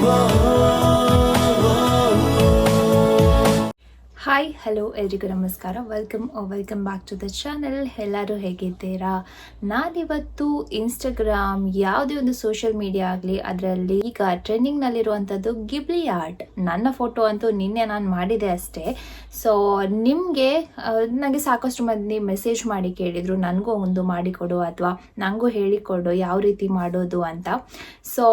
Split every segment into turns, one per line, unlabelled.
Whoa. Hi hello ಎಲ್ರಿಗೂ ನಮಸ್ಕಾರ. Welcome welcome back to the channel ಎಲ್ಲರೂ ಹೇಗಿದ್ದೀರಾ? ನಾನಿವತ್ತು ಇನ್ಸ್ಟಾಗ್ರಾಮ್ ಯಾವುದೇ ಒಂದು ಸೋಷಿಯಲ್ ಮೀಡಿಯಾ ಆಗಲಿ, ಅದರಲ್ಲಿ ಈಗ ಟ್ರೆಂಡಿಂಗ್ನಲ್ಲಿರುವಂಥದ್ದು ಗಿಬ್ಲಿ ಆರ್ಟ್ ನನ್ನ ಫೋಟೋ ಅಂತೂ ನಿನ್ನೆ ನಾನು ಮಾಡಿದೆ ಅಷ್ಟೇ. ಸೊ ನಿಮಗೆ ನನಗೆ ಸಾಕಷ್ಟು ಮಂದಿ ಮೆಸೇಜ್ ಮಾಡಿ ಕೇಳಿದರು. ನನಗೂ ಒಂದು ಮಾಡಿಕೊಡು ಅಥವಾ ನನಗೂ ಹೇಳಿಕೊಡು, ಯಾವ ರೀತಿ ಮಾಡೋದು ಅಂತ. ಸೊ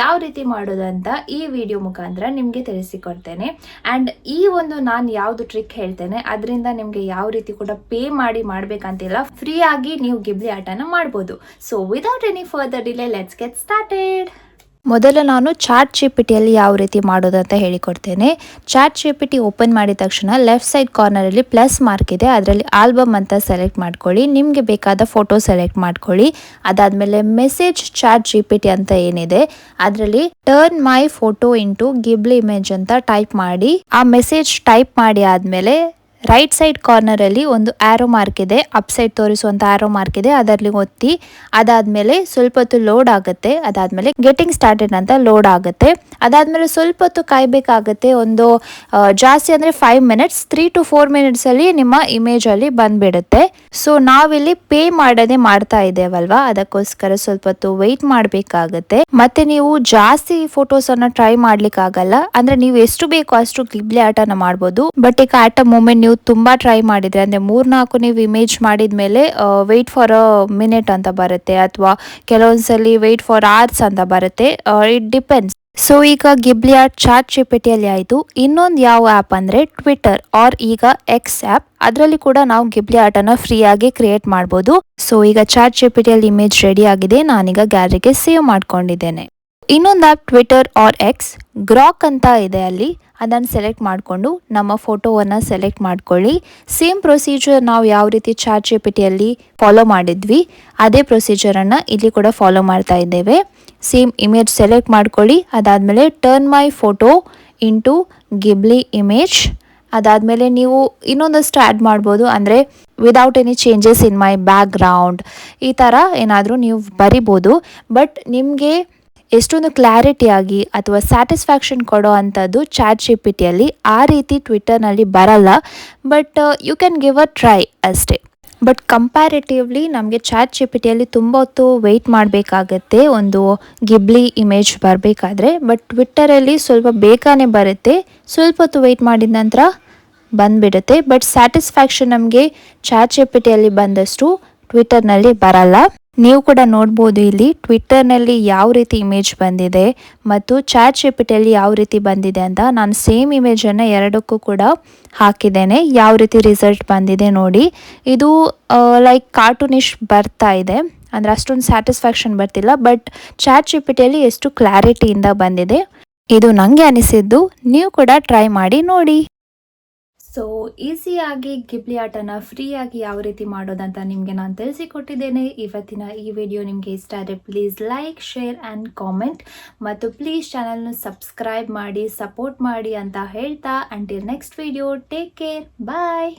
ಯಾವ ರೀತಿ ಮಾಡೋದು ಅಂತ ಈ ವಿಡಿಯೋ ಮುಖಾಂತರ ನಿಮಗೆ ತಿಳಿಸಿಕೊಡ್ತೇನೆ. ಆ್ಯಂಡ್ ಈ ಒಂದು ನಾನು ಯಾವುದು ಟ್ರಿಕ್ ಹೇಳ್ತೇನೆ, ಅದರಿಂದ ನಿಮಗೆ ಯಾವ ರೀತಿ ಕೂಡ ಪೇ ಮಾಡಿ ಮಾಡಬೇಕಂತಿಲ್ಲ ಫ್ರೀ ಆಗಿ ನೀವು ಗಿಬ್ಲಿ ಆಟನ ಮಾಡ್ಬೋದು. So without any further delay let's get started ಮೊದಲು ನಾನು ಚಾಟ್ ಜಿ ಪಿ ಟಿಯಲ್ಲಿ ಯಾವ ರೀತಿ ಮಾಡೋದು ಅಂತ ಹೇಳಿಕೊಡ್ತೇನೆ. Chat G P T open ಮಾಡಿದ ತಕ್ಷಣ ಲೆಫ್ಟ್ ಸೈಡ್ ಕಾರ್ನರಲ್ಲಿ ಪ್ಲಸ್ ಮಾರ್ಕ್ ಇದೆ. ಅದರಲ್ಲಿ ಆಲ್ಬಮ್ ಅಂತ ಸೆಲೆಕ್ಟ್ ಮಾಡ್ಕೊಳ್ಳಿ. ನಿಮಗೆ ಬೇಕಾದ ಫೋಟೋ ಸೆಲೆಕ್ಟ್ ಮಾಡ್ಕೊಳ್ಳಿ. ಅದಾದಮೇಲೆ message chat G P T ಅಂತ ಏನಿದೆ, ಅದರಲ್ಲಿ turn my photo into Ghibli image ಅಂತ ಟೈಪ್ ಮಾಡಿ, ಆ ಮೆಸೇಜ್ ಟೈಪ್ ಮಾಡಿ ಆದಮೇಲೆ ರೈಟ್ ಸೈಡ್ ಕಾರ್ನರಲ್ಲಿ ಒಂದು ಆರೋ ಮಾರ್ಕ್ ಇದೆ. ಅಪ್ ಸೈಡ್ ತೋರಿಸುವಂಥ ಆರೋ ಮಾರ್ಕ್ ಇದೆ. ಅದರಲ್ಲಿ ಒತ್ತಿ, ಅದಾದಮೇಲೆ ಸ್ವಲ್ಪ ಹೊತ್ತು ಲೋಡ್ ಆಗುತ್ತೆ. ಅದಾದಮೇಲೆ ಗೆಟಿಂಗ್ ಸ್ಟಾರ್ಟೆಡ್ ಅಂತ ಲೋಡ್ ಆಗುತ್ತೆ. ಅದಾದಮೇಲೆ ಸ್ವಲ್ಪ ಹೊತ್ತು ಕಾಯಬೇಕಾಗುತ್ತೆ. ಒಂದು ಜಾಸ್ತಿ ಅಂದರೆ five minutes three to four ಮಿನಿಟ್ಸಲ್ಲಿ ನಿಮ್ಮ ಇಮೇಜಲ್ಲಿ ಬಂದುಬಿಡುತ್ತೆ. ಸೊ ನಾವಿಲ್ಲಿ ಪೇ ಮಾಡದೆ ಮಾಡ್ತಾ ಇದ್ದೇವಲ್ವಾ? ಅದಕ್ಕೋಸ್ಕರ ಸ್ವಲ್ಪ ಹೊತ್ತು ವೆಯ್ಟ್ ಮಾಡಬೇಕಾಗತ್ತೆ. ಮತ್ತೆ ನೀವು ಜಾಸ್ತಿ ಫೋಟೋಸ್ ಅನ್ನ ಟ್ರೈ ಮಾಡ್ಲಿಕ್ಕೆ ಆಗಲ್ಲ ಅಂದ್ರೆ ನೀವು ಎಷ್ಟು ಬೇಕೋ ಅಷ್ಟು ಗಿಬ್ಲಿ ಆಟನ ಮಾಡ್ಬೋದು. ಬಟ್ ಈಗ ಆಟ ಮೂಮೆಂಟ್ ನೀವು ತುಂಬಾ ಟ್ರೈ ಮಾಡಿದರೆ, ಅಂದ್ರೆ ಮೂರ್ನಾಲ್ಕು ನೀವು ಇಮೇಜ್ ಮಾಡಿದ ಮೇಲೆ ವೆಯ್ಟ್ ಫಾರ್ ಅ ಮಿನಿಟ್ ಅಂತ ಬರುತ್ತೆ, ಅಥವಾ ಕೆಲವೊಂದ್ಸಲಿ ವೆಯ್ಟ್ ಫಾರ್ ಅವರ್ಸ್ ಅಂತ ಬರುತ್ತೆ. ಇಟ್ ಡಿಪೆಂಡ್ಸ್ ಸೊ ಈಗ ಗಿಬ್ಲಿ ಆರ್ಟ್ ಚಾಟ್ ಜಿಪಿಟಿಯಲ್ಲಿ ಆಯಿತು. ಇನ್ನೊಂದು ಯಾವ ಆ್ಯಪ್ ಅಂದರೆ ಟ್ವಿಟರ್ ಆರ್ ಈಗ ಎಕ್ಸ್ ಆ್ಯಪ್ ಅದರಲ್ಲಿ ಕೂಡ ನಾವು ಗಿಬ್ಲಿ ಆರ್ಟನ್ನು ಫ್ರೀಯಾಗಿ ಕ್ರಿಯೇಟ್ ಮಾಡ್ಬೋದು. ಸೊ ಈಗ ಚಾಟ್ ಜಿಪಿಟಿಯಲ್ಲಿ ಇಮೇಜ್ ರೆಡಿ ಆಗಿದೆ. ನಾನೀಗ ಗ್ಯಾಲರಿಗೆ ಸೇವ್ ಮಾಡ್ಕೊಂಡಿದ್ದೇನೆ. ಇನ್ನೊಂದು app Twitter or X Grok ಅಂತ ಇದೆ ಅಲ್ಲಿ. ಅದನ್ನು ಸೆಲೆಕ್ಟ್ ಮಾಡಿಕೊಂಡು ನಮ್ಮ ಫೋಟೋವನ್ನು ಸೆಲೆಕ್ಟ್ ಮಾಡ್ಕೊಳ್ಳಿ. ಸೇಮ್ ಪ್ರೊಸೀಜರ್ ನಾವು ಯಾವ ರೀತಿ ಚಾಟ್ ಜಿ ಪಿ ಫಾಲೋ ಮಾಡಿದ್ವಿ, ಅದೇ ಪ್ರೊಸೀಜರನ್ನು ಇಲ್ಲಿ ಕೂಡ ಫಾಲೋ ಮಾಡ್ತಾ ಇದ್ದೇವೆ. ಸೇಮ್ ಇಮೇಜ್ ಸೆಲೆಕ್ಟ್ ಮಾಡ್ಕೊಳ್ಳಿ. ಅದಾದಮೇಲೆ turn my photo into Ghibli image ಅದಾದಮೇಲೆ ನೀವು ಇನ್ನೊಂದಷ್ಟು ಆ್ಯಡ್ ಮಾಡ್ಬೋದು. ಅಂದರೆ without any changes in my background ಈ ಥರ ಏನಾದರೂ ನೀವು ಬರಿಬೋದು. ಬಟ್ ನಿಮಗೆ ಎಷ್ಟೊಂದು ಕ್ಲಾರಿಟಿಯಾಗಿ ಅಥವಾ ಸ್ಯಾಟಿಸ್ಫ್ಯಾಕ್ಷನ್ ಕೊಡೋ ಅಂಥದ್ದು ಚಾಟ್ ಜಿ ಪಿ ಟಿಯಲ್ಲಿ ಆ ರೀತಿ ಟ್ವಿಟ್ಟರ್ನಲ್ಲಿ ಬರಲ್ಲ. But you can give a try ಅಷ್ಟೇ. ಬಟ್ ಕಂಪ್ಯಾರಿಟಿವ್ಲಿ ನಮಗೆ ಚಾಟ್ ಜಿ ಪಿ ಟಿಯಲ್ಲಿ ತುಂಬ ಹೊತ್ತು ವೆಯ್ಟ್ ಮಾಡಬೇಕಾಗತ್ತೆ. ಒಂದು ಗಿಬ್ಲಿ ಇಮೇಜ್ ಬರಬೇಕಾದ್ರೆ. ಬಟ್ ಟ್ವಿಟ್ಟರಲ್ಲಿ ಸ್ವಲ್ಪ ಬೇಗನೆ ಬರುತ್ತೆ. ಸ್ವಲ್ಪ ಹೊತ್ತು ವೆಯ್ಟ್ ಮಾಡಿದ ನಂತರ ಬಂದುಬಿಡುತ್ತೆ. ಬಟ್ ಸ್ಯಾಟಿಸ್ಫ್ಯಾಕ್ಷನ್ ನಮಗೆ ಚಾಟ್ ಜಿ ಪಿ ಟಿಯಲ್ಲಿ ಬಂದಷ್ಟು ಟ್ವಿಟರ್ನಲ್ಲಿ ಬರಲ್ಲ. ನೀವು ಕೂಡ ನೋಡ್ಬೋದು ಇಲ್ಲಿ ಟ್ವಿಟ್ಟರ್ನಲ್ಲಿ ಯಾವ ರೀತಿ ಇಮೇಜ್ ಬಂದಿದೆ ಮತ್ತು ಚಾಟ್ ಟಿಯಲ್ಲಿ ಯಾವ ರೀತಿ ಬಂದಿದೆ ಅಂತ ನಾನು ಸೇಮ್ ಇಮೇಜನ್ನು ಎರಡಕ್ಕೂ ಕೂಡ ಹಾಕಿದ್ದೇನೆ. ಯಾವ ರೀತಿ ರಿಸಲ್ಟ್ ಬಂದಿದೆ ನೋಡಿ. ಇದು ಲೈಕ್ ಕಾರ್ಟೂನಿಶ್ ಬರ್ತಾ ಇದೆ. ಅಂದರೆ ಅಷ್ಟೊಂದು ಸ್ಯಾಟಿಸ್ಫ್ಯಾಕ್ಷನ್ ಬರ್ತಿಲ್ಲ ಬಟ್ ಚಾಟ್ ಟಿಯಲ್ಲಿ ಎಷ್ಟು ಕ್ಲಾರಿಟಿಯಿಂದ ಬಂದಿದೆ. ಇದು ನನಗೆ ಅನಿಸಿದ್ದು, ನೀವು ಕೂಡ ಟ್ರೈ ಮಾಡಿ ನೋಡಿ. ಸೊ ಈಸಿಯಾಗಿ ಗಿಬ್ಲಿ ಆಟನ ಫ್ರೀಯಾಗಿ ಯಾವ ರೀತಿ ಮಾಡೋದಂತ ನಿಮಗೆ ನಾನು ತಿಳಿಸಿಕೊಟ್ಟಿದ್ದೇನೆ. ಇವತ್ತಿನ ಈ ವಿಡಿಯೋ ನಿಮಗೆ ಇಷ್ಟ ಆದರೆ please like share and comment ಮತ್ತು ಪ್ಲೀಸ್ ಚಾನಲ್ನ ಸಬ್ಸ್ಕ್ರೈಬ್ ಮಾಡಿ ಸಪೋರ್ಟ್ ಮಾಡಿ ಅಂತ ಹೇಳ್ತಾ until next video take care bye